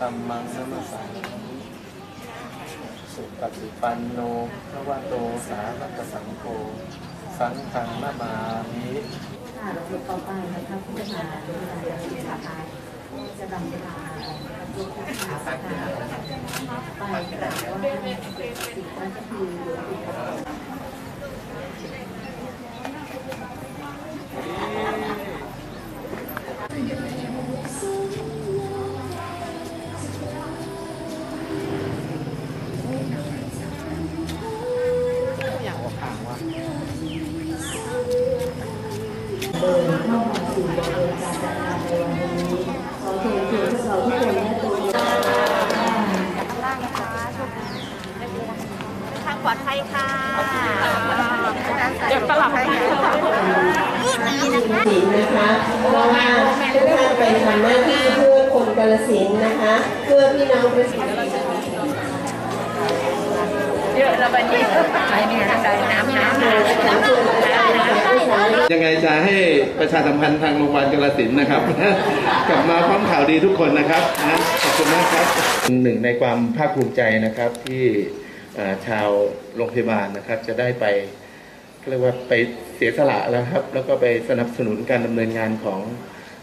ตัมมังนัมสสามิสุปฏิปันโนพระวะโตสาวกสังโฆสังฆังนามามิค่ะเราต่อไปนะคะผู้จะมาดูแลการศึกษาไทยจะนำเวลาดูการศึกษาไทยไปกราบไหว้สิ่งนั้นก็คือ ดินเข้ามาสู่กระบวนการจัดการในวันนี้ขอเชิญชวนพวกเราทุกคนและตัวเองทางปลอดภัยค่ะเดี๋ยวตลับไปสินนะคะเพราะว่าทุกท่านไปทำหน้าที่เพื่อคนกาลสินนะคะ เพื่อพี่น้องประชาชนเยอะแล้วบันนี้ใช้เนี่ยน้ำน้ำน้ำ ยังไงจะให้ประชาสัมพันธ์ทางโรงพยาบาลกาฬสินธุ์นะครับ กลับมาพร้อมข่าวดีทุกคนนะครับนะขอบคุณมากครับหนึ่งในความภาคภูมิใจนะครับที่เอ่อชาวโรงพยาบาลนะครับ จะได้ไปเรียกว่าไปเสียสละแล้วครับ แล้วก็ไปสนับสนุนการดำเนินงานของ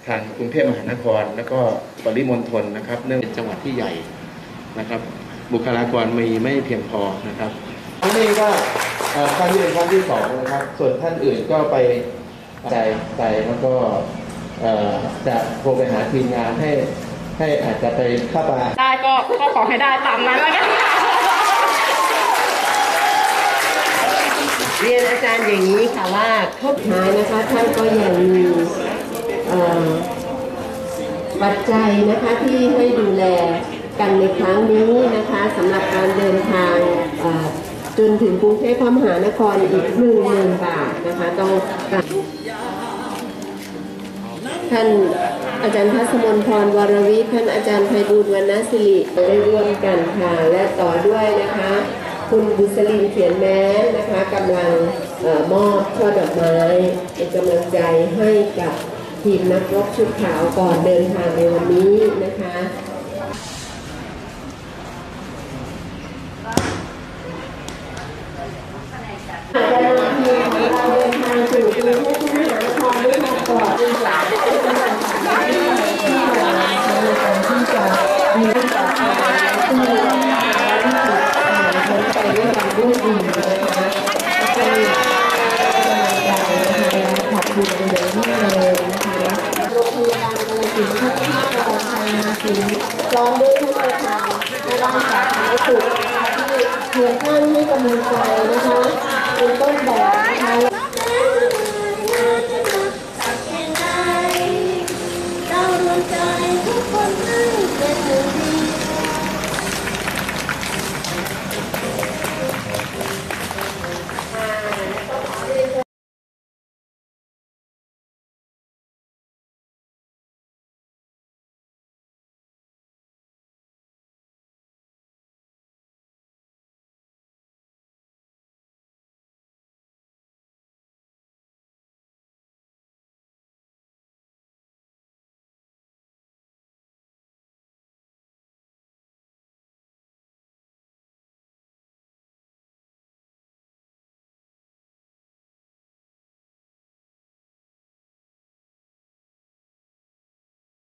ทางกรุงเทพมหานคร แล้วก็ปริมณฑลนะครับ เนื่องเป็นจังหวัดที่ใหญ่นะครับ บุคลากรมีไม่เพียงพอนะครับครั้งนี้ก็ เอ่อครั้งนี้เป็นครั้งที่สองนะครับ ส่วนท่านอื่นก็ไปใจใจแล้วก็เอ่อจะโทรไปหาทีมงานให้ให้อาจจะไปเข้ามาได้ก็ก็ขอให้ได้ตามนั้นแล้วกันเรียนอาจารย์อย่างนี้ค่ะว่าทุกท้ายนะคะท่านก็ยังมีเอ่อปัจจัยนะคะที่ให้ดูแลกันในครั้งนี้นะคะสำหรับการเดินทางเอ่อ จนถึงกรุงเทพมหานครอีกหนึ่งหมื่นบาทนะคะต้องการท่านอาจารย์ทัศมนพรวรวิทย์ท่านอาจารย์ไพบูลย์วรรณศิริได้ร่วมกันค่ะ และต่อด้วยนะคะ คุณบุษลินเขียนแม้นนะคะกำลังออมอบช่อดอกไม้เป็นกำลังใจให้กับทีมนักรบชุดขาวก่อนเดินทางในวันนี้นะคะ รย์ทีมของเราเดินทางสู่กรุงเทพมหานครด้วยกันก่อนเป็นสายที่เป็นสายที่ที่เราใช้ในการที่จะมีต่อไปที่ที่สุดผลไปด้วยกันด้วยดีนะคะก็มีกำลังใจนะคะขอบคุณเป็นอย่างยิ่งเลยนะกาฬสินธุ์ท่านที่ปลอดภัยมาถึงพร้อมด้วยทุกประชาในด้านสาธารณสุขเพียงท่านให้กำลังใจนะคะ